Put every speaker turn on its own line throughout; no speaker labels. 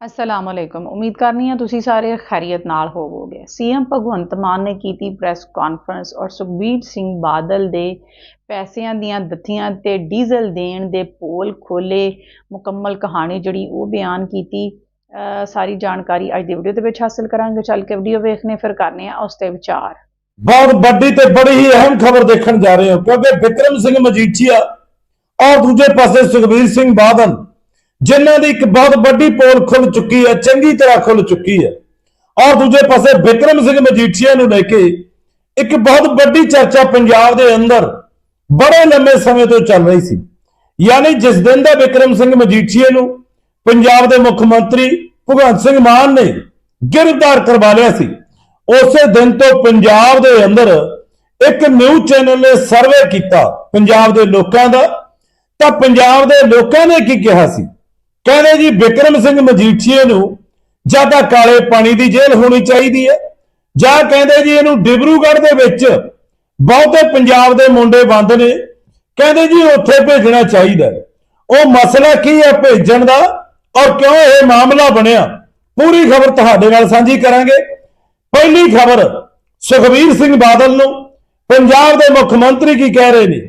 ਅਸਲਾਮ ਅਲੈਕੁਮ ਉਮੀਦ ਕਰਨੀ ਆ ਤੁਸੀਂ ਸਾਰੇ ਖੈਰੀਅਤ ਨਾਲ ਹੋਵੋਗੇ ਸੀਐਮ ਭਗਵੰਤ ਮਾਨ ਨੇ ਕੀਤੀ ਪ੍ਰੈਸ ਕਾਨਫਰੰਸ ਔਰ ਸੁਖਬੀਰ ਸਿੰਘ ਬਾਦਲ ਦੇ ਪੈਸਿਆਂ ਦੀਆਂ ਦਿੱਤੀਆਂ ਤੇ ਡੀਜ਼ਲ ਦੇਣ ਦੇ ਪੋਲ ਖੋਲੇ ਮੁਕੰਮਲ ਕਹਾਣੀ ਜਿਹੜੀ ਉਹ ਬਿਆਨ ਕੀਤੀ ਸਾਰੀ ਜਾਣਕਾਰੀ ਅੱਜ ਦੀ ਵੀਡੀਓ ਦੇ ਵਿੱਚ ਹਾਸਲ ਕਰਾਂਗੇ ਚੱਲ ਕੇ ਵੀਡੀਓ ਵੇਖਨੇ ਫਿਰ ਕਰਨੇ ਆ ਉਸ ਤੇ ਵਿਚਾਰ
ਬਹੁਤ ਵੱਡੀ ਤੇ ਬੜੀ ਹੀ ਅਹਿਮ ਖਬਰ ਦੇਖਣ ਜਾ ਰਹੇ ਹੋ ਕਿਉਂਕਿ ਵਿਕਰਮ ਸਿੰਘ ਮਜੀਠੀਆ ਔਰ ਦੂਜੇ ਪਾਸੇ ਸੁਖਬੀਰ ਸਿੰਘ ਬਾਦਲ ਜਿਨ੍ਹਾਂ ਦੀ ਇੱਕ ਬਹੁਤ ਵੱਡੀ ਪੋਲ ਖੁੱਲ ਚੁੱਕੀ ਹੈ, ਚੰਗੀ ਤਰ੍ਹਾਂ ਖੁੱਲ ਚੁੱਕੀ ਹੈ। ਔਰ ਦੂਜੇ ਪਾਸੇ ਵਿਕਰਮ ਸਿੰਘ ਮਜੀਠੀਆ ਨੂੰ ਲੈ ਕੇ ਇੱਕ ਬਹੁਤ ਵੱਡੀ ਚਰਚਾ ਪੰਜਾਬ ਦੇ ਅੰਦਰ ਬੜੇ ਲੰਮੇ ਸਮੇਂ ਤੋਂ ਚੱਲ ਰਹੀ ਸੀ। ਯਾਨੀ ਜਿਸ ਦਿਨ ਦਾ ਵਿਕਰਮ ਸਿੰਘ ਮਜੀਠੀਆ ਨੂੰ ਪੰਜਾਬ ਦੇ ਮੁੱਖ ਮੰਤਰੀ ਭਗਵੰਤ ਸਿੰਘ ਮਾਨ ਨੇ ਗ੍ਰਿਫਤਾਰ ਕਰਵਾ ਲਿਆ ਸੀ, ਉਸੇ ਦਿਨ ਤੋਂ ਪੰਜਾਬ ਦੇ ਅੰਦਰ ਇੱਕ ਨਿਊਜ਼ ਚੈਨਲ ਨੇ ਸਰਵੇ ਕੀਤਾ, ਪੰਜਾਬ ਦੇ ਲੋਕਾਂ ਦਾ। ਤਾਂ ਪੰਜਾਬ ਦੇ ਲੋਕਾਂ ਨੇ ਕੀ ਕਿਹਾ ਸੀ? ਕਹਿੰਦੇ ਜੀ ਵਿਕਰਮ ਸਿੰਘ ਮਜੀਠੀਏ ਨੂੰ ਜਾਂ ਤਾਂ ਕਾਲੇ ਪਾਣੀ ਦੀ ਜੇਲ੍ਹ ਹੋਣੀ ਚਾਹੀਦੀ ਹੈ, ਜਾਂ ਕਹਿੰਦੇ ਜੀ ਇਹਨੂੰ ਡਿਬਰੂਗੜ੍ਹ ਦੇ ਵਿੱਚ ਬਹੁਤੇ ਪੰਜਾਬ ਦੇ ਮੁੰਡੇ ਬੰਦ ਨੇ, ਕਹਿੰਦੇ ਜੀ ਉੱਥੇ ਭੇਜਣਾ ਚਾਹੀਦਾ ਉਹ ਮਸਲਾ ਕੀ ਹੈ ਭੇਜਣ ਦਾ ਔਰ ਕਿਉਂ ਇਹ ਮਾਮਲਾ ਬਣਿਆ? ਪੂਰੀ ਖਬਰ ਤੁਹਾਡੇ ਨਾਲ ਸਾਂਝੀ ਕਰਾਂਗੇ। ਪਹਿਲੀ ਖਬਰ, ਸੁਖਬੀਰ ਸਿੰਘ ਬਾਦਲ ਨੂੰ ਪੰਜਾਬ ਦੇ ਮੁੱਖ ਮੰਤਰੀ ਕੀ ਕਹਿ ਰਹੇ ਨੇ?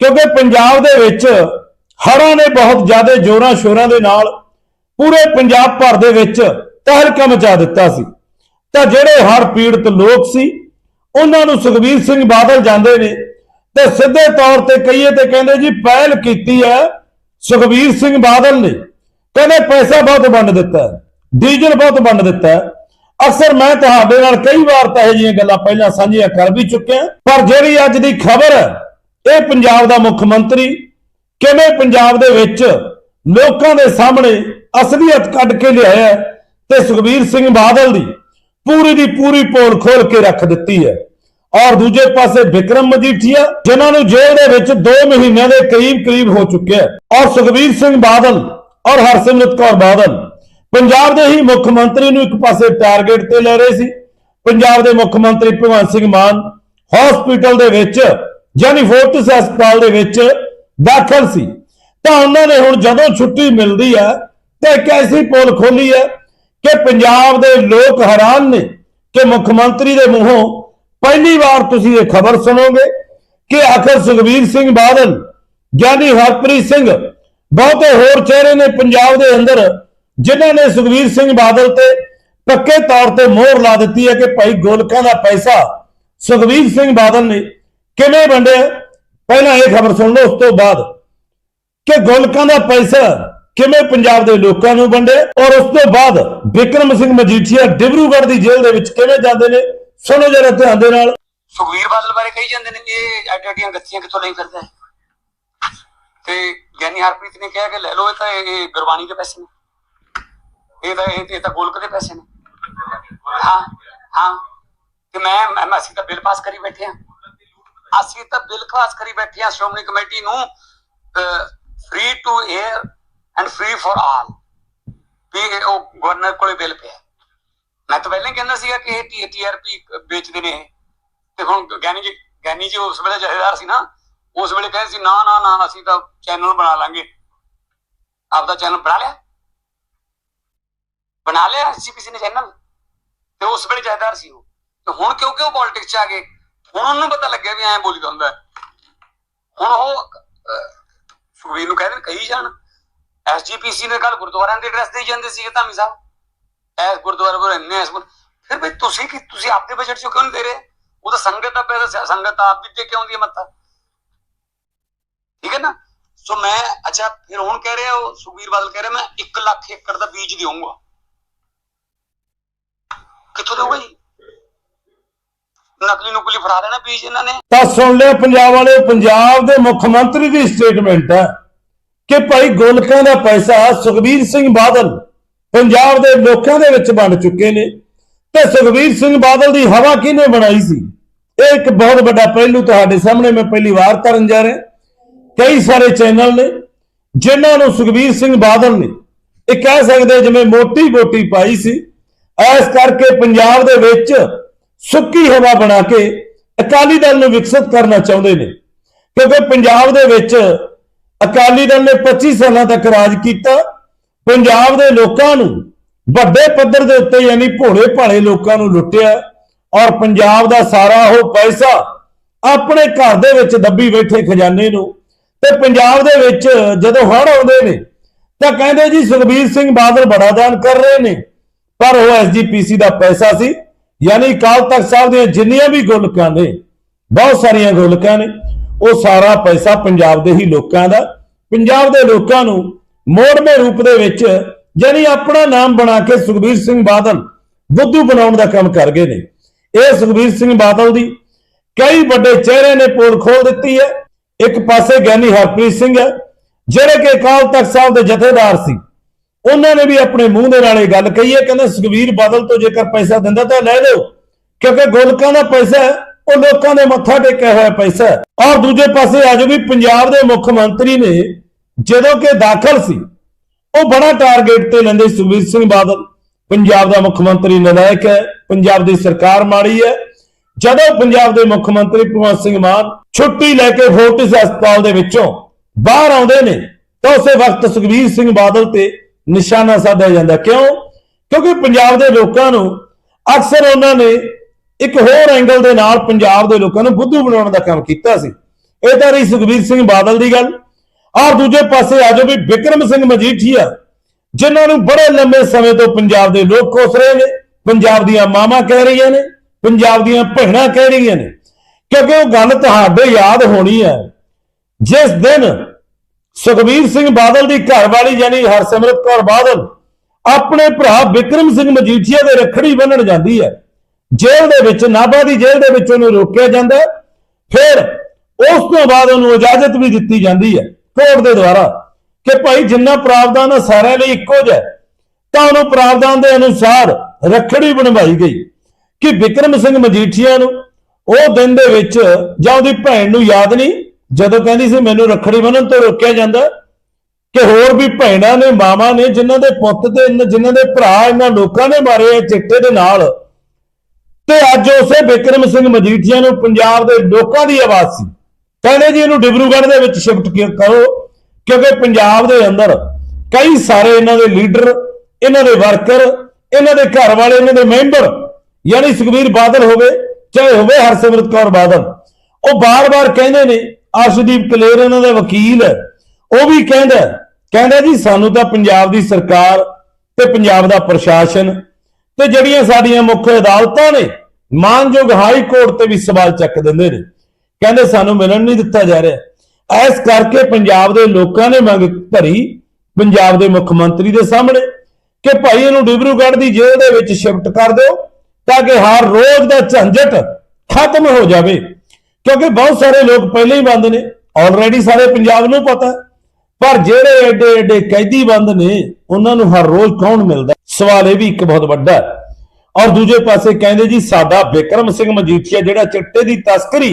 ਕਿਉਂਕਿ ਪੰਜਾਬ ਦੇ ਵਿੱਚ ਹੜ੍ਹਾਂ ਨੇ ਬਹੁਤ ਜ਼ਿਆਦਾ ਜ਼ੋਰਾਂ ਸ਼ੋਰਾਂ ਦੇ ਨਾਲ ਪੂਰੇ ਪੰਜਾਬ ਭਰ ਦੇ ਵਿੱਚ ਤਹਿਲਕਾ ਮਚਾ ਦਿੱਤਾ ਸੀ। ਤਾਂ ਜਿਹੜੇ ਹੜ੍ਹ ਪੀੜਤ ਲੋਕ ਸੀ, ਉਹਨਾਂ ਨੂੰ ਸੁਖਬੀਰ ਸਿੰਘ ਬਾਦਲ ਜਾਂਦੇ ਨੇ ਤੇ ਸਿੱਧੇ ਤੌਰ ਤੇ ਕਹੀਏ ਤੇ ਕਹਿੰਦੇ ਜੀ ਪਹਿਲ ਕੀਤੀ ਹੈ ਸੁਖਬੀਰ ਸਿੰਘ ਬਾਦਲ ਨੇ। ਕਹਿੰਦੇ ਪੈਸਾ ਬਹੁਤ ਵੰਡ ਦਿੱਤਾ ਡੀਜ਼ਲ ਬਹੁਤ ਵੰਡ ਦਿੱਤਾ ਅਕਸਰ ਮੈਂ ਤੁਹਾਡੇ ਨਾਲ ਕਈ ਵਾਰ ਤਾਂ ਇਹ ਜਿਹੀਆਂ ਗੱਲਾਂ ਪਹਿਲਾਂ ਸਾਂਝੀਆਂ ਕਰ ਵੀ ਚੁੱਕਿਆ, ਪਰ ਜਿਹੜੀ ਅੱਜ ਦੀ ਖਬਰ ਹੈ, ਇਹ ਪੰਜਾਬ ਦਾ ਮੁੱਖ ਮੰਤਰੀ ਕਿਵੇਂ ਪੰਜਾਬ ਦੇ ਵਿੱਚ ਲੋਕਾਂ ਦੇ ਸਾਹਮਣੇ ਅਸਲੀਅਤ ਕੱਢ ਕੇ ਲਿਆਇਆ ਤੇ ਸੁਖਬੀਰ ਸਿੰਘ ਬਾਦਲ ਦੀ ਪੂਰੀ ਦੀ ਪੂਰੀ ਪੋਲ ਖੋਲ ਕੇ ਰੱਖ ਦਿੱਤੀ ਹੈ। ਔਰ ਦੂਜੇ ਪਾਸੇ ਵਿਕਰਮ ਮਜੀਠੀਆ ਜਿਨ੍ਹਾਂ ਨੂੰ ਜੇਲ੍ਹ ਦੇ ਵਿੱਚ 2 ਮਹੀਨਿਆਂ ਦੇ ਕਰੀਬ ਕਰੀਬ ਹੋ ਚੁੱਕਿਆ ਹੈ। ਔਰ ਸੁਖਬੀਰ ਸਿੰਘ ਬਾਦਲ ਔਰ ਹਰਸਿਮਰਤ ਕੌਰ ਬਾਦਲ ਪੰਜਾਬ ਦੇ ਹੀ ਮੁੱਖ ਮੰਤਰੀ ਨੂੰ ਇੱਕ ਪਾਸੇ ਟਾਰਗੇਟ ਤੇ ਲੈ ਰਹੇ ਸੀ। ਪੰਜਾਬ ਦੇ ਮੁੱਖ ਮੰਤਰੀ ਭਗਵੰਤ ਸਿੰਘ ਮਾਨ ਹਸਪੀਟਲ ਦੇ ਵਿੱਚ, ਯਾਨੀ ਫੋਰਟਿਸ ਹਸਪਤਾਲ ਦੇ ਵਿੱਚ ਦਾਖਲ ਸੀ। ਤਾਂ ਉਹਨਾਂ ਨੇ ਹੁਣ ਜਦੋਂ ਛੁੱਟੀ ਮਿਲਦੀ ਹੈ, ਤੇ ਇੱਕ ਐਸੀ ਪੋਲ ਖੋਲੀ ਹੈ ਕਿ ਪੰਜਾਬ ਦੇ ਲੋਕ ਹੈਰਾਨ ਨੇ ਕਿ ਮੁੱਖ ਮੰਤਰੀ ਦੇ ਮੂੰਹੋਂ ਪਹਿਲੀ ਵਾਰ ਤੁਸੀਂ ਇਹ ਖਬਰ ਸੁਣੋਗੇ ਕਿ ਆਖਰ ਸੁਖਬੀਰ ਸਿੰਘ ਬਾਦਲ ਗਿਆਨੀ ਹਰਪ੍ਰੀਤ ਸਿੰਘ, ਬਹੁਤੇ ਹੋਰ ਚਿਹਰੇ ਨੇ ਪੰਜਾਬ ਦੇ ਅੰਦਰ, ਜਿਨ੍ਹਾਂ ਨੇ ਸੁਖਬੀਰ ਸਿੰਘ ਬਾਦਲ ਤੇ ਪੱਕੇ ਤੌਰ ਤੇ ਮੋਹਰ ਲਾ ਦਿੱਤੀ ਹੈ ਕਿ ਭਾਈ ਗੋਲਕਾਂ ਦਾ ਪੈਸਾ ਸੁਖਬੀਰ ਸਿੰਘ ਬਾਦਲ ਨੇ ਕਿਵੇਂ ਵੰਡਿਆ? ਪਹਿਲਾਂ ਇਹ ਖਬਰ ਸੁਣ ਲਓ, ਉਸ ਤੋਂ ਬਾਅਦ ਕਿ ਗੋਲਕਾਂ ਦਾ ਪੈਸਾ ਕਿਵੇਂ ਪੰਜਾਬ ਦੇ ਲੋਕਾਂ ਨੂੰ ਵੰਡੇ ਔਰ ਉਸ ਤੋਂ ਬਾਅਦ ਵਿਕਰਮ ਸਿੰਘ ਮਜੀਠੀਆ ਡਿਬਰੂਗੜ੍ਹ ਦੀ ਜੇਲ੍ਹ ਦੇ ਵਿੱਚ ਕਿਵੇਂ ਜਾਂਦੇ ਨੇ, ਸੁਣੋ ਜਰਾ ਧਿਆਨ ਦੇ ਨਾਲ।
ਸੁਖਵੀਰ ਬਾਦਲ ਬਾਰੇ ਕਹੀ ਜਾਂਦੇ ਨੇ ਇਹ ਐਡੀਆਂ ਗੱਥੀਆਂ ਕਿੱਥੋਂ ਲਈ ਫਿਰਦਾ ਹੈ? ਤੇ ਗਿਆਨੀ ਹਰਪ੍ਰੀਤ ਨੇ ਕਿਹਾ ਕਿ ਲੈ ਲਓ, ਇਹ ਤਾਂ ਇਹ ਗੁਰਬਾਣੀ ਦੇ ਪੈਸੇ ਨੇ। ਇਹ ਤਾਂ, ਇਹ ਇਹ ਤਾਂ ਗੋਲਕ ਦੇ ਪੈਸੇ ਨੇ। ਹਾਂ ਹਾਂ। ਤੇ ਮੈਂ, ਮੈਂ- ਅਸੀਂ ਤਾਂ ਬਿੱਲ ਪਾਸ ਕਰੀ ਬੈਠੇ ਹਾਂ। ਅਸੀਂ ਤਾਂ ਬਿੱਲ ਪਾਸ ਕਰੀ ਬੈਠੇ ਹਾਂ ਸ਼੍ਰੋਮਣੀ ਕਮੇਟੀ ਨੂੰ free to air and free for all ਵੀ ਉਹ ਗਵਰਨਰ ਕੋਲੇ ਬਿੱਲ ਪਿਆ ਮੈਂ ਤਾਂ ਪਹਿਲਾਂ ਕਹਿੰਦਾ ਸੀਗਾ ਕਿ ਇਹ ਟੀਆਰਪੀ ਵੇਚਦੇ ਨੇ ਤੇ ਹੁਣ ਗਿਆਨੀ ਜੀ ਗਿਆਨੀ ਜੀ ਉਸ ਵੇਲੇ ਜਥੇਦਾਰ ਸੀ ਨਾ, ਉਸ ਵੇਲੇ ਕਹਿੰਦੇ ਸੀ, ਨਾ ਨਾ ਨਾ, ਅਸੀਂ ਤਾਂ ਚੈਨਲ ਬਣਾ ਲਾਂਗੇ। ਆਪਦਾ ਚੈਨਲ ਬਣਾ ਲਿਆ। ਬਣਾ ਲਿਆ ਸੀਪੀਸੀ ਨੇ ਚੈਨਲ ਤੇ ਉਸ ਵੇਲੇ ਜਥੇਦਾਰ ਸੀ ਉਹ। ਤੇ ਹੁਣ ਕਿਉਂਕਿ ਉਹ ਪੋਲਿਟਿਕਸ ਚ ਆ ਗਏ? ਹੁਣ ਉਹਨੂੰ ਪਤਾ ਲੱਗਿਆ ਵੀ ਐਂ ਬੋਲੀਦਾ ਹੁੰਦਾ ਹੁਣ ਉਹ ਸੁਵੀਰ ਨੂੰ ਕਹਿੰਦੇ ਕਹੀ ਜਾਣ। ਐਸਜੀਪੀਸੀ ਨੇ ਕੱਲ ਗੁਰਦੁਆਰਿਆਂ ਦੇ ਐਡਰੈਸ ਦੇਈ ਜਾਂਦੇ ਸੀਗੇ ਧਾਮੀ ਸਾਹਿਬ। ਐਸ ਗੁਰਦੁਆਰੇ ਕੋਲ ਇੰਨੇ ਐਸ ਫਿਰ ਵੀ ਤੁਸੀਂ ਕਿ, ਤੁਸੀਂ ਆਪਦੇ ਬਜਟ ਚੋਂ ਕਿਉਂ ਨਹੀਂ ਦੇ ਰਹੇ? ਉਹ ਤਾਂ ਸੰਗਤ ਦਾ ਪੈਸਾ ਸੰਗਤ ਆਪ ਵੀ ਦੇ ਕੇ ਆਉਂਦੀ ਹੈ ਮੱਤਾ ਠੀਕ ਹੈ ਨਾ? ਸੋ ਮੈਂ, ਅੱਛਾ, ਫਿਰ ਹੁਣ ਕਹਿ ਰਿਹਾ ਉਹ, ਸੁਖਬੀਰ ਬਾਦਲ ਕਹਿ ਰਿਹਾ, ਮੈਂ 1 ਲੱਖ ਏਕੜ ਦਾ ਬੀਜ ਦੇਵਾਂਗਾ ਕਿੱਥੋਂ ਦੇਊਗਾ ਜੀ? ਨਕਲੀ ਨੁਕਲੀ ਫੜਾ ਦੇਣਾ ਬੀਜ ਇਹਨਾਂ ਨੇ।
ਤਾਂ ਸੁਣ ਲਿਆ ਪੰਜਾਬ ਵਾਲੇ, ਪੰਜਾਬ ਦੇ ਮੁੱਖ ਮੰਤਰੀ ਦੀ ਸਟੇਟਮੈਂਟ ਹੈ ਕਿ ਭਾਈ ਗੋਲਕਾਂ ਦਾ ਪੈਸਾ ਸੁਖਬੀਰ ਸਿੰਘ ਬਾਦਲ ਪੰਜਾਬ ਦੇ ਲੋਕਾਂ ਦੇ ਵਿੱਚ ਵੰਡ ਚੁੱਕੇ ਨੇ। ਤੇ ਸੁਖਬੀਰ ਸਿੰਘ ਬਾਦਲ ਦੀ ਹਵਾ ਕਿਹਨੇ ਬਣਾਈ ਸੀ? ਇਹ ਇੱਕ ਬਹੁਤ ਵੱਡਾ ਪਹਿਲੂ ਤੁਹਾਡੇ ਸਾਹਮਣੇ ਮੈਂ ਪਹਿਲੀ ਵਾਰ ਕਰਨ ਜਾ ਰਿਹਾ। ਕਈ ਸਾਰੇ ਚੈਨਲ ਨੇ ਜਿਨ੍ਹਾਂ ਨੂੰ ਸੁਖਬੀਰ ਸਿੰਘ ਬਾਦਲ ਨੇ ਇਹ ਕਹਿ ਸਕਦੇ ਜਿਵੇਂ ਮੋਟੀ ਮੋਟੀ ਪਾਈ ਸੀ। ਐਸ ਕਰਕੇ ਪੰਜਾਬ ਦੇ ਵਿੱਚ ਸੁੱਕੀ ਹਵਾ ਬਣਾ ਕੇ ਅਕਾਲੀ ਦਲ ਨੂੰ ਵਿਕਸਿਤ ਕਰਨਾ ਚਾਹੁੰਦੇ ਨੇ। ਕਿਉਂਕਿ ਪੰਜਾਬ ਦੇ ਵਿੱਚ ਅਕਾਲੀ ਦਲ ਨੇ 25 ਸਾਲਾਂ ਤੱਕ ਰਾਜ ਕੀਤਾ। ਪੰਜਾਬ ਦੇ ਲੋਕਾਂ ਨੂੰ ਵੱਡੇ ਪੱਧਰ ਦੇ ਉੱਤੇ ਯਾਨੀ ਭੋਲੇ ਭਾਲੇ ਲੋਕਾਂ ਨੂੰ ਲੁੱਟਿਆ ਔਰ ਪੰਜਾਬ ਦਾ ਸਾਰਾ ਉਹ ਪੈਸਾ ਆਪਣੇ ਘਰ ਦੇ ਵਿੱਚ ਦੱਬੀ ਬੈਠੇ ਖਜ਼ਾਨੇ ਨੂੰ ਤੇ ਪੰਜਾਬ ਦੇ ਵਿੱਚ ਜਦੋਂ ਹੜ ਆਉਂਦੇ ਨੇ ਤਾਂ ਕਹਿੰਦੇ ਜੀ ਸੁਖਬੀਰ ਸਿੰਘ ਬਾਦਲ ਬੜਾ ਦਾਨ ਕਰ ਰਹੇ ਨੇ, ਪਰ ਉਹ ਐਸਜੀਪੀਸੀ ਦਾ ਪੈਸਾ ਸੀ। ਯਾਨੀ ਅਕਾਲ ਤਖਤ ਸਾਹਿਬ ਦੀਆਂ ਜਿੰਨੀਆਂ ਵੀ ਗੋਲਕਾਂ ਨੇ, ਬਹੁਤ ਸਾਰੀਆਂ ਗੋਲਕਾਂ ਨੇ, ਉਹ ਸਾਰਾ ਪੈਸਾ ਪੰਜਾਬ ਦੇ ਹੀ ਲੋਕਾਂ ਦਾ, ਪੰਜਾਬ ਦੇ ਲੋਕਾਂ ਨੂੰ ਮੋੜਵੇਂ ਰੂਪ ਦੇ ਵਿੱਚ ਯਾਨੀ ਆਪਣਾ ਨਾਮ ਬਣਾ ਕੇ ਸੁਖਬੀਰ ਸਿੰਘ ਬਾਦਲ ਬੁੱਧੂ ਬਣਾਉਣ ਦਾ ਕੰਮ ਕਰ ਗਏ ਨੇ। ਇਹ ਸੁਖਬੀਰ ਸਿੰਘ ਬਾਦਲ ਦੀ ਕਈ ਵੱਡੇ ਚਿਹਰੇ ਨੇ ਪੋਲ ਖੋਲ ਦਿੱਤੀ ਹੈ। ਇੱਕ ਪਾਸੇ ਗਿਆਨੀ ਹਰਪ੍ਰੀਤ ਸਿੰਘ ਹੈ, ਜਿਹੜੇ ਕਿ ਅਕਾਲ ਤਖਤ ਸਾਹਿਬ ਦੇ ਜਥੇਦਾਰ ਸੀ। ਉਹਨਾਂ ਨੇ ਵੀ ਆਪਣੇ ਮੂੰਹ ਦੇ ਨਾਲ ਇਹ ਗੱਲ ਕਹੀ ਹੈ, ਕਹਿੰਦੇ ਸੁਖਬੀਰ ਬਾਦਲ ਤੋਂ ਜੇਕਰ ਪੈਸਾ ਦਿੰਦਾ ਤਾਂ ਲੈ ਲਓ, ਕਿਉਂਕਿ ਗੋਲਕਾਂ ਦਾ ਪੈਸਾ ਉਹ ਲੋਕਾਂ ਦੇ ਮੱਥਾ ਟੇਕਿਆ ਹੋਇਆ ਪੈਸਾ ਔਰ ਦੂਜੇ ਪਾਸੇ ਅੱਜ ਵੀ ਪੰਜਾਬ ਦੇ ਮੁੱਖ ਮੰਤਰੀ ਨੇ ਜਦੋਂ ਕਿ ਦਾਖਲ ਸੀ, ਉਹ ਬੜਾ ਟਾਰਗੇਟ ਤੇ ਲੈਂਦੇ ਸੁਖਬੀਰ ਸਿੰਘ ਬਾਦਲ। ਪੰਜਾਬ ਦਾ ਮੁੱਖ ਮੰਤਰੀ ਨਲਾਇਕ ਹੈ, ਪੰਜਾਬ ਦੀ ਸਰਕਾਰ ਮਾੜੀ ਹੈ। ਜਦੋਂ ਪੰਜਾਬ ਦੇ ਮੁੱਖ ਮੰਤਰੀ ਭਗਵੰਤ ਸਿੰਘ ਮਾਨ ਛੁੱਟੀ ਲੈ ਕੇ ਫੋਰਟਿਸ ਹਸਪਤਾਲ ਦੇ ਵਿੱਚੋਂ ਬਾਹਰ ਆਉਂਦੇ ਨੇ, ਤਾਂ ਉਸੇ ਵਕਤ ਸੁਖਬੀਰ ਸਿੰਘ ਬਾਦਲ ਤੇ ਨਿਸ਼ਾਨਾ ਸਾਧਿਆ ਜਾਂਦਾ। ਕਿਉਂ? ਕਿਉਂਕਿ ਪੰਜਾਬ ਦੇ ਲੋਕਾਂ ਨੂੰ ਅਕਸਰ ਉਹਨਾਂ ਨੇ ਇੱਕ ਹੋਰ ਐਂਗਲ ਦੇ ਨਾਲ ਪੰਜਾਬ ਦੇ ਲੋਕਾਂ ਨੂੰ ਬੁੱਧੂ ਬਣਾਉਣ ਦਾ ਕੰਮ ਕੀਤਾ ਸੀ। ਇਹ ਤਾਂ ਰਹੀ ਸੁਖਬੀਰ ਸਿੰਘ ਬਾਦਲ ਦੀ ਗੱਲ। ਔਰ ਦੂਜੇ ਪਾਸੇ ਆ ਜਾਓ ਵੀ ਵਿਕਰਮ ਸਿੰਘ ਮਜੀਠੀਆ, ਜਿਨ੍ਹਾਂ ਨੂੰ ਬੜੇ ਲੰਮੇ ਸਮੇਂ ਤੋਂ ਪੰਜਾਬ ਦੇ ਲੋਕ ਕੋਸ ਰਹੇ ਨੇ ਪੰਜਾਬ ਦੀਆਂ ਮਾਵਾਂ ਕਹਿ ਰਹੀਆਂ ਨੇ, ਪੰਜਾਬ ਦੀਆਂ ਭੈਣਾਂ ਕਹਿ ਰਹੀਆਂ ਨੇ। ਕਿਉਂਕਿ ਉਹ ਗੱਲ ਤੁਹਾਡੇ ਯਾਦ ਹੋਣੀ ਹੈ। ਜਿਸ ਦਿਨ ਸੁਖਬੀਰ ਸਿੰਘ ਬਾਦਲ ਦੀ ਘਰ ਵਾਲੀ ਯਾਨੀ ਹਰਸਿਮਰਤ ਕੌਰ ਬਾਦਲ ਆਪਣੇ ਭਰਾ ਵਿਕਰਮ ਸਿੰਘ ਮਜੀਠੀਆ ਦੇ ਰੱਖੜੀ ਬੰਨਣ ਜਾਂਦੀ ਹੈ। ਜੇਲ੍ਹ ਦੇ ਵਿੱਚ, ਨਾਭਾ ਦੀ ਜੇਲ੍ਹ ਦੇ ਵਿੱਚ ਉਹਨੂੰ ਰੋਕਿਆ ਜਾਂਦਾ ਫਿਰ ਉਸ ਤੋਂ ਬਾਅਦ ਉਹਨੂੰ ਇਜਾਜ਼ਤ ਵੀ ਦਿੱਤੀ ਜਾਂਦੀ ਹੈ ਕੋਰਟ ਦੇ ਦੁਆਰਾ ਕਿ ਭਾਈ ਜਿੰਨਾ ਪ੍ਰਾਵਧਾਨ ਹੈ ਸਾਰਿਆਂ ਲਈ ਇੱਕੋ ਜਿਹਾ ਤਾਂ ਉਹਨੂੰ ਪ੍ਰਾਵਧਾਨ ਦੇ ਅਨੁਸਾਰ ਰੱਖੜੀ ਬਣਵਾਈ ਗਈ ਕਿ ਵਿਕਰਮ ਸਿੰਘ ਮਜੀਠੀਆ ਨੂੰ ਉਹ ਦਿਨ ਦੇ ਵਿੱਚ ਜਾਂ ਉਹਦੀ ਭੈਣ ਨੂੰ ਯਾਦ ਨਹੀਂ ਜਦੋਂ ਕਹਿੰਦੀ ਸੀ, ਮੈਨੂੰ ਰੱਖੜੀ ਬੰਨਣ ਤੋਂ ਰੋਕਿਆ ਜਾਂਦਾ ਕਿ ਹੋਰ ਵੀ ਭੈਣਾਂ ਨੇ, ਮਾਵਾਂ ਨੇ, ਜਿਨ੍ਹਾਂ ਦੇ ਪੁੱਤ ਤੇ ਇਨ- ਜਿਨ੍ਹਾਂ ਦੇ ਭਰਾ, ਇਹਨਾਂ ਲੋਕਾਂ ਨੇ ਮਾਰੇ ਆ ਚਿੱਟੇ ਦੇ ਨਾਲ। ਤੇ ਅੱਜ ਉਸੇ ਬਿਕਰਮ ਸਿੰਘ ਮਜੀਠੀਆ ਨੂੰ ਪੰਜਾਬ ਦੇ ਲੋਕਾਂ ਦੀ ਆਵਾਜ਼ ਸੀ। ਕਹਿੰਦੇ ਜੀ, ਇਹਨੂੰ ਡਿਬਰੂਗੜ੍ਹ ਦੇ ਵਿੱਚ ਸ਼ਿਫਟ ਕਰੋ, ਕਿਉਂਕਿ ਪੰਜਾਬ ਦੇ ਅੰਦਰ ਕਈ ਸਾਰੇ ਇਹਨਾਂ ਦੇ ਲੀਡਰ, ਇਹਨਾਂ ਦੇ ਵਰਕਰ, ਇਹਨਾਂ ਦੇ ਘਰ ਵਾਲੇ ਇਹਨਾਂ ਦੇ ਮੈਂਬਰ, ਯਾਨੀ ਸੁਖਬੀਰ ਬਾਦਲ ਹੋਵੇ, ਚਾਹੇ ਹੋਵੇ ਹਰਸਿਮਰਤ ਕੌਰ ਬਾਦਲ, ਉਹ ਬਾਰ-ਬਾਰ ਕਹਿੰਦੇ ਨੇ ਅਰਸ਼ਦੀਪ ਕਲੇਰ ਇਹਨਾਂ ਦਾ ਵਕੀਲ ਹੈ। ਉਹ ਵੀ ਕਹਿੰਦਾ ਕਹਿੰਦਾ ਜੀ ਸਾਨੂੰ ਤਾਂ ਪੰਜਾਬ ਦੀ ਸਰਕਾਰ ਤੇ ਪੰਜਾਬ ਦਾ ਪ੍ਰਸ਼ਾਸਨ ਤੇ ਜਿਹੜੀਆਂ ਸਾਡੀਆਂ ਮੁੱਖ ਅਦਾਲਤਾਂ ਨੇ, ਮਾਨਯੋਗ ਹਾਈ ਕੋਰਟ ਤੇ ਵੀ ਸਵਾਲ ਚੱਕ ਦਿੰਦੇ ਨੇ। ਕਹਿੰਦੇ ਸਾਨੂੰ ਮਿਲਣ ਨਹੀਂ ਦਿੱਤਾ ਜਾ ਰਿਹਾ। ਇਸ ਕਰਕੇ ਪੰਜਾਬ ਦੇ ਲੋਕਾਂ ਨੇ ਮੰਗ ਭਰੀ ਪੰਜਾਬ ਦੇ ਮੁੱਖ ਮੰਤਰੀ ਦੇ ਸਾਹਮਣੇ ਕਿ ਭਾਈ ਇਹਨੂੰ ਡਿਬਰੂਗੜ੍ਹ ਦੀ ਜੇਲ੍ਹ ਦੇ ਵਿੱਚ ਸ਼ਿਫਟ ਕਰ ਦਿਓ ਤਾਂ ਕਿ ਹਰ ਰੋਜ਼ ਦਾ ਝੰਜਟ ਖਤਮ ਹੋ ਜਾਵੇ। ਕਿਉਂਕਿ ਬਹੁਤ ਸਾਰੇ ਲੋਕ ਪਹਿਲਾਂ ਹੀ ਬੰਦ ਨੇ ਆਲਰੇਡੀ ਸਾਰੇ ਪੰਜਾਬ ਨੂੰ ਪਤਾ ਪਰ ਜਿਹੜੇ ਐਡੇ ਐਡੇ ਕੈਦੀ ਬੰਦ ਨੇ, ਉਹਨਾਂ ਨੂੰ ਹਰ ਰੋਜ਼ ਕੌਣ ਮਿਲਦਾ? ਸਵਾਲ ਇਹ ਵੀ ਇੱਕ ਬਹੁਤ ਵੱਡਾ ਔਰ ਦੂਜੇ ਪਾਸੇ ਕਹਿੰਦੇ ਜੀ, ਸਾਡਾ ਵਿਕਰਮ ਸਿੰਘ ਮਜੀਠੀਆ ਜਿਹੜਾ ਚਿੱਟੇ ਦੀ ਤਸਕਰੀ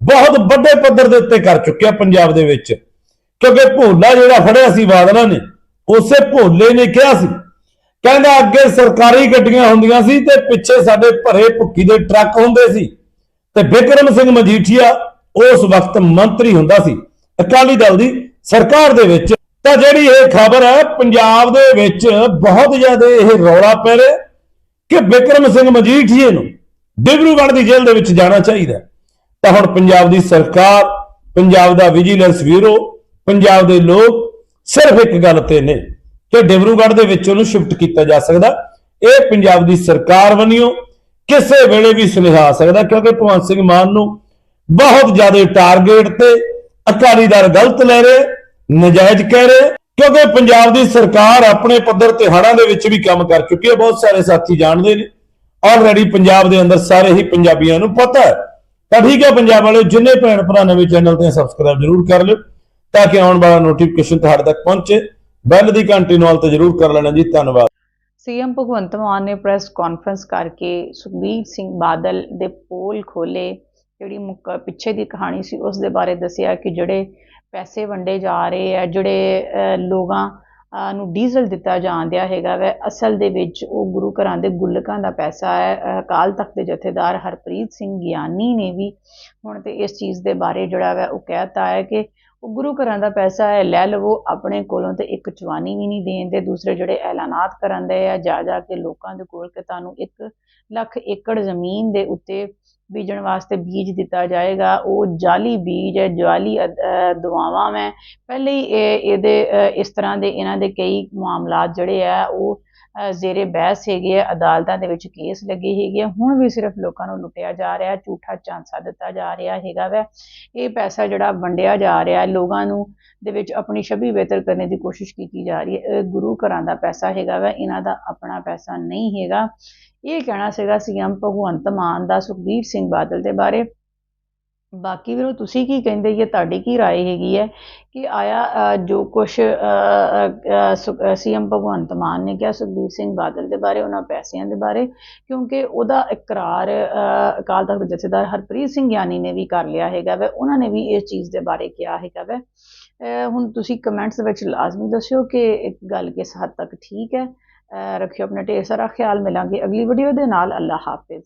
ਬਹੁਤ ਵੱਡੇ ਪੱਧਰ ਦੇ ਉੱਤੇ ਕਰ ਚੁੱਕਿਆ ਪੰਜਾਬ ਦੇ ਵਿੱਚ। ਕਿਉਂਕਿ ਭੋਲਾ ਜਿਹੜਾ ਫੜਿਆ ਸੀ ਬਾਦਲਾਂ ਨੇ, ਉਸੇ ਭੋਲੇ ਨੇ ਕਿਹਾ ਸੀ। ਕਹਿੰਦਾ ਅੱਗੇ ਸਰਕਾਰੀ ਗੱਡੀਆਂ ਹੁੰਦੀਆਂ ਸੀ ਤੇ ਪਿੱਛੇ ਸਾਡੇ ਭਰੇ ਭੁੱਕੀ ਦੇ ਟਰੱਕ ਹੁੰਦੇ ਸੀ। ਤੇ ਬਿਕਰਮ ਸਿੰਘ ਮਜੀਠੀਆ ਉਸ ਵਕਤ ਮੰਤਰੀ ਹੁੰਦਾ ਸੀ। ਅਕਾਲੀ ਦਲ ਦੀ ਸਰਕਾਰ ਦੇ ਵਿੱਚ ਤਾਂ ਜਿਹੜੀ ਇਹ ਖਬਰ ਹੈ, ਪੰਜਾਬ ਦੇ ਵਿੱਚ ਬਹੁਤ ਜ਼ਿਆਦਾ ਇਹ ਰੌਲਾ ਪੈ ਰਿਹਾ ਕਿ ਬਿਕਰਮ ਸਿੰਘ ਮਜੀਠੀਏ ਨੂੰ ਡਿਬਰੂਗੜ੍ਹ ਦੀ ਜੇਲ੍ਹ ਦੇ ਵਿੱਚ ਜਾਣਾ ਚਾਹੀਦਾ ਤਾਂ ਹੁਣ ਪੰਜਾਬ ਦੀ ਸਰਕਾਰ, ਪੰਜਾਬ ਦਾ ਵਿਜੀਲੈਂਸ ਬਿਊਰੋ, ਪੰਜਾਬ ਦੇ ਲੋਕ ਸਿਰਫ ਇੱਕ ਗੱਲ ਤੇ ਨੇ ਕਿ ਡਿਬਰੂਗੜ੍ਹ ਦੇ ਵਿੱਚ ਉਹਨੂੰ ਸ਼ਿਫਟ ਕੀਤਾ ਜਾ ਸਕਦਾ। ਇਹ ਪੰਜਾਬ ਦੀ ਸਰਕਾਰ ਬਣਿਓ ਕਿਸੇ ਵੇਲੇ ਵੀ ਸੁਨੇਹਾ ਸਕਦਾ, ਕਿਉਂਕਿ ਭਗਵੰਤ ਸਿੰਘ ਮਾਨ ਨੂੰ ਬਹੁਤ ਜ਼ਿਆਦਾ ਟਾਰਗੇਟ ਤੇ ਅਕਾਲੀ ਦਲ ਗਲਤ ਲੈ ਰਹੇ, ਨਜਾਇਜ਼ ਕਹਿ ਰਹੇ, ਕਿਉਂਕਿ ਪੰਜਾਬ ਦੀ ਸਰਕਾਰ ਆਪਣੇ ਪੱਧਰ ਤੇ ਹੜ੍ਹਾਂ ਦੇ ਵਿੱਚ ਵੀ ਕੰਮ ਕਰ ਚੁੱਕੀ ਹੈ, ਬਹੁਤ ਸਾਰੇ ਸਾਥੀ ਜਾਣਦੇ ਨੇ। ਆਲਰੇਡੀ ਪੰਜਾਬ ਦੇ ਅੰਦਰ ਸਾਰੇ ਹੀ ਪੰਜਾਬੀਆਂ ਨੂੰ ਪਤਾ ਹੈ। ਤਾਂ ਠੀਕ ਹੈ ਪੰਜਾਬ ਵਾਲਿਓ, ਜਿੰਨੇ ਭੈਣ ਭਰਾ ਨਵੇਂ ਚੈਨਲ ਤੇ ਸਬਸਕ੍ਰਾਈਬ ਜ਼ਰੂਰ ਕਰ ਲਿਓ, ਤਾਂ ਕਿ ਆਉਣ ਵਾਲਾ ਨੋਟੀਫਿਕੇਸ਼ਨ ਤੁਹਾਡੇ ਤੱਕ ਪਹੁੰਚੇ। ਬੈਲ ਦੀ ਘੰਟੀ ਨਾਲ ਤੇ ਜ਼ਰੂਰ ਕਰ ਲੈਣਾ ਜੀ, ਧੰਨਵਾਦ।
ਸੀਐਮ ਭਗਵੰਤ ਮਾਨ ਨੇ ਪ੍ਰੈਸ ਕਾਨਫਰੰਸ ਕਰਕੇ ਸੁਖਬੀਰ ਸਿੰਘ ਬਾਦਲ ਦੇ ਪੋਲ ਖੋਲੇ ਜਿਹੜੀ ਮੁੱਕ ਪਿੱਛੇ ਦੀ ਕਹਾਣੀ ਸੀ, ਉਸ ਦੇ ਬਾਰੇ ਦੱਸਿਆ ਕਿ ਜਿਹੜੇ ਪੈਸੇ ਵੰਡੇ ਜਾ ਰਹੇ ਆ, ਜਿਹੜੇ ਲੋਕਾਂ ਨੂੰ ਡੀਜ਼ਲ ਦਿੱਤਾ ਜਾਂਦਿਆ ਹੈਗਾ ਵੈ, ਅਸਲ ਦੇ ਵਿੱਚ ਉਹ ਗੁਰੂ ਘਰਾਂ ਦੇ ਗੁੱਲਕਾਂ ਦਾ ਪੈਸਾ ਹੈ। ਅਕਾਲ ਤਖਤ ਦੇ ਜਥੇਦਾਰ ਹਰਪ੍ਰੀਤ ਸਿੰਘ ਗਿਆਨੀ ਨੇ ਵੀ ਹੁਣ ਤੇ ਇਸ ਚੀਜ਼ ਦੇ ਬਾਰੇ ਜਿਹੜਾ ਵੈ ਉਹ ਕਹਿਤਾ ਹੈ ਕਿ ਉਹ ਗੁਰੂ ਘਰਾਂ ਦਾ ਪੈਸਾ ਹੈ, ਲੈ ਲਵੋ, ਆਪਣੇ ਕੋਲੋਂ ਤੇ ਇੱਕ ਚਵਾਨੀ ਵੀ ਨਹੀਂ ਦੇਣ ਦੇ। ਦੂਸਰੇ ਜਿਹੜੇ ਐਲਾਨਾਤ ਕਰਨ ਦੇ ਆ, ਜਾ ਜਾ ਕੇ ਲੋਕਾਂ ਦੇ ਕੋਲ ਕਿ ਤੁਹਾਨੂੰ 1 ਲੱਖ ਏਕੜ ਜ਼ਮੀਨ ਦੇ ਉੱਤੇ ਬੀਜਣ ਵਾਸਤੇ ਬੀਜ ਦਿੱਤਾ ਜਾਏਗਾ। ਉਹ ਜਾਲੀ ਬੀਜ ਹੈ, ਜਾਲੀ ਅਦ- ਦੁਆਵਾਂ ਮੈਂ ਪਹਿਲੇ ਹੀ ਇਹਦੇ ਇਸ ਤਰ੍ਹਾਂ ਦੇ ਇਹਨਾਂ ਦੇ ਕਈ ਮਾਮਲਾਤ ਜਿਹੜੇ ਆ, ਉਹ ਜ਼ੇਰੇ ਬਹਿਸ ਹੈਗੇ ਆ ਅਦਾਲਤਾਂ ਦੇ ਵਿੱਚ ਕੇਸ ਲੱਗੇ ਹੈਗੇ ਆ। ਹੁਣ ਵੀ ਸਿਰਫ ਲੋਕਾਂ ਨੂੰ ਲੁੱਟਿਆ ਜਾ ਰਿਹਾ ਝੂਠਾ ਝਾਂਸਾ ਦਿੱਤਾ ਜਾ ਰਿਹਾ ਹੈਗਾ ਵੈ। ਇਹ ਪੈਸਾ ਜਿਹੜਾ ਵੰਡਿਆ ਜਾ ਰਿਹਾ ਲੋਕਾਂ ਨੂੰ ਦੇ ਵਿੱਚ ਆਪਣੀ ਛਵੀ ਬਿਹਤਰ ਕਰਨ ਦੀ ਕੋਸ਼ਿਸ਼ ਕੀਤੀ ਜਾ ਰਹੀ ਹੈ। ਇਹ ਗੁਰੂ ਘਰਾਂ ਦਾ ਪੈਸਾ ਹੈਗਾ ਵੈ, ਇਹਨਾਂ ਦਾ ਆਪਣਾ ਪੈਸਾ ਨਹੀਂ ਹੈਗਾ। ਇਹ ਕਹਿਣਾ ਸੀਗਾ ਸੀਐਮ ਭਗਵੰਤ ਮਾਨ ਦਾ ਸੁਖਬੀਰ ਸਿੰਘ ਬਾਦਲ ਦੇ ਬਾਰੇ। ਬਾਕੀ ਵੀਰੋ ਤੁਸੀਂ ਕੀ ਕਹਿੰਦੇ ਜੀ ਤੁਹਾਡੀ ਕੀ رائے ਹੈਗੀ ਹੈ ਕਿ ਆਇਆ ਅ, ਜੋ ਕੁਝ ਸੀਐਮ ਭਗਵੰਤ ਮਾਨ ਨੇ ਕਿਹਾ ਸੁਖਬੀਰ ਸਿੰਘ ਬਾਦਲ ਦੇ ਬਾਰੇ ਉਹਨਾਂ ਪੈਸਿਆਂ ਦੇ ਬਾਰੇ ਕਿਉਂਕਿ ਉਹਦਾ ਇਕਰਾਰ ਅ, ਅਕਾਲ ਤਖਤ ਦੇ ਜਥੇਦਾਰ ਹਰਪ੍ਰੀਤ ਸਿੰਘ ਗਿਆਨੀ ਨੇ ਵੀ ਕਰ ਲਿਆ ਹੈਗਾ ਵੈ ਉਹਨਾਂ ਨੇ ਵੀ ਇਸ ਚੀਜ਼ ਦੇ ਬਾਰੇ ਕਿਹਾ ਹੈਗਾ ਵੈ ਅ, ਹੁਣ ਤੁਸੀਂ ਕਮੈਂਟਸ ਵਿੱਚ ਲਾਜ਼ਮੀ ਦੱਸਿਓ ਕਿ ਇੱਕ ਗੱਲ ਕਿਸ ਹੱਦ ਤੱਕ ਠੀਕ ਹੈ ਅ, ਰੱਖਿਓ ਆਪਣਾ ਢੇਰ ਸਾਰਾ ਖਿਆਲ ਮਿਲਾਂਗੇ ਅਗਲੀ ਵੀਡੀਓ ਦੇ ਨਾਲ ਅੱਲਾ ਹਾਫਿਜ਼